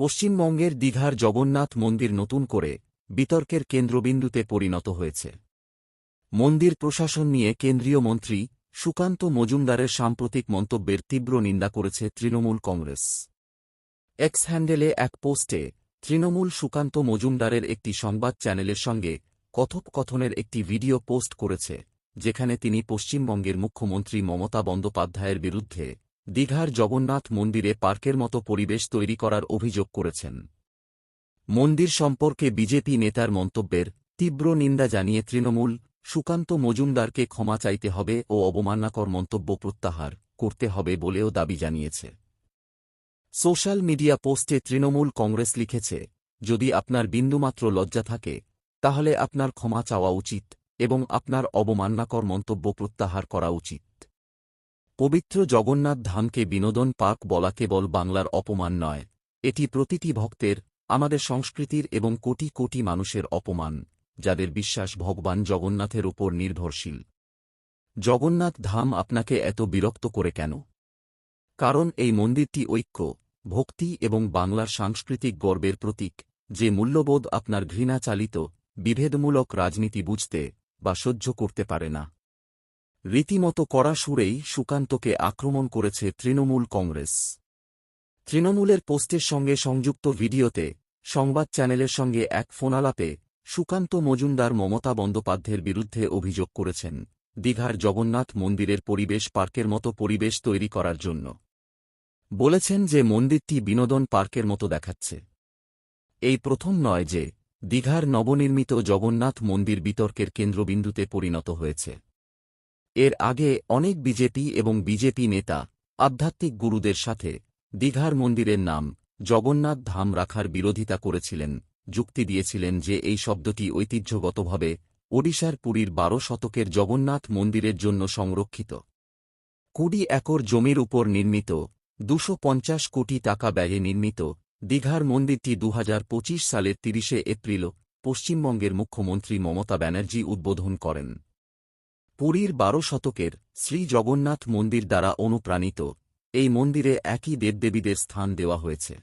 পশ্চিমবঙ্গের দীঘার জগন্নাথ মন্দির নতুন করে বিতর্কের কেন্দ্রবিন্দুতে পরিণত হয়েছে। মন্দির প্রশাসন নিয়ে কেন্দ্রীয় মন্ত্রী সুকান্ত মজুমদারের সাম্প্রতিক মন্তব্যের তীব্র নিন্দা করেছে তৃণমূল কংগ্রেস। এক্স হ্যান্ডেলে এক পোস্টে তৃণমূল সুকান্ত মজুমদারের একটি সংবাদ চ্যানেলের সঙ্গে কথোপকথনের একটি ভিডিও পোস্ট করেছে, যেখানে তিনি পশ্চিমবঙ্গের মুখ্যমন্ত্রী মমতা বন্দ্যোপাধ্যায়ের বিরুদ্ধে দীঘার জগন্নাথ মন্দিরে পার্কের মতো পরিবেশ তৈরি করার অভিযোগ করেছেন। মন্দির সম্পর্কে বিজেপি নেতার মন্তব্যের তীব্র নিন্দা জানিয়ে তৃণমূল সুকান্ত মজুমদারকে ক্ষমা চাইতে হবে ও অবমাননাকর মন্তব্য প্রত্যাহার করতে হবে বলেও দাবি জানিয়েছে। সোশ্যাল মিডিয়া পোস্টে তৃণমূল কংগ্রেস লিখেছে, যদি আপনার বিন্দুমাত্র লজ্জা থাকে, তাহলে আপনার ক্ষমা চাওয়া উচিত এবং আপনার অবমাননাকর মন্তব্য প্রত্যাহার করা উচিত। পবিত্র জগন্নাথ ধামকে বিনোদন পার্ক বলা কেবল বাংলার অপমান নয়, এটি প্রতিটি ভক্তের, আমাদের সংস্কৃতির এবং কোটি কোটি মানুষের অপমান, যাদের বিশ্বাস ভগবান জগন্নাথের উপর নির্ভরশীল। জগন্নাথ ধাম আপনাকে এত বিরক্ত করে কেন? কারণ এই মন্দিরটি ঐক্য, ভক্তি এবং বাংলার সাংস্কৃতিক গর্বের প্রতীক, যে মূল্যবোধ আপনার ঘৃণা চালিত বিভেদমূলক রাজনীতি বুঝতে বা সহ্য করতে পারে না। রীতিমতো কড়া সুরেই সুকান্তকে আক্রমণ করেছে তৃণমূল কংগ্রেস। তৃণমূলের পোস্টের সঙ্গে সংযুক্ত ভিডিওতে, সংবাদ চ্যানেলের সঙ্গে এক ফোনালাপে, সুকান্ত মজুমদার মমতা বন্দ্যোপাধ্যায়ের বিরুদ্ধে অভিযোগ করেছেন, দীঘার জগন্নাথ মন্দিরের পরিবেশ পার্কের মতো পরিবেশ তৈরি করার জন্য। বলেছেন যে মন্দিরটি বিনোদন পার্কের মতো দেখাচ্ছে। এই প্রথম নয় যে, দীঘার নবনির্মিত জগন্নাথ মন্দির বিতর্কের কেন্দ্রবিন্দুতে পরিণত হয়েছে। এর আগে অনেক বিজেপি এবং বিজেপি নেতা, আধ্যাত্মিক গুরুদের সাথে দীঘার মন্দিরের নাম জগন্নাথ ধাম রাখার বিরোধিতা করেছিলেন, যুক্তি দিয়েছিলেন যে এই শব্দটি ঐতিহ্যগতভাবে ওড়িশার পুরীর বারো শতকের জগন্নাথ মন্দিরের জন্য সংরক্ষিত। কুড়ি একর জমির উপর নির্মিত, দুশো কোটি টাকা ব্যয়ে নির্মিত দীঘার মন্দিরটি দু হাজার পঁচিশ সালের তিরিশে এপ্রিল পশ্চিমবঙ্গের মুখ্যমন্ত্রী মমতা ব্যানার্জি উদ্বোধন করেন। পুরীর বারো শতকের শ্রী জগন্নাথ মন্দির দ্বারা অনুপ্রাণিত। এই মন্দিরে একই দেবদেবীদের স্থান দেওয়া হয়েছে।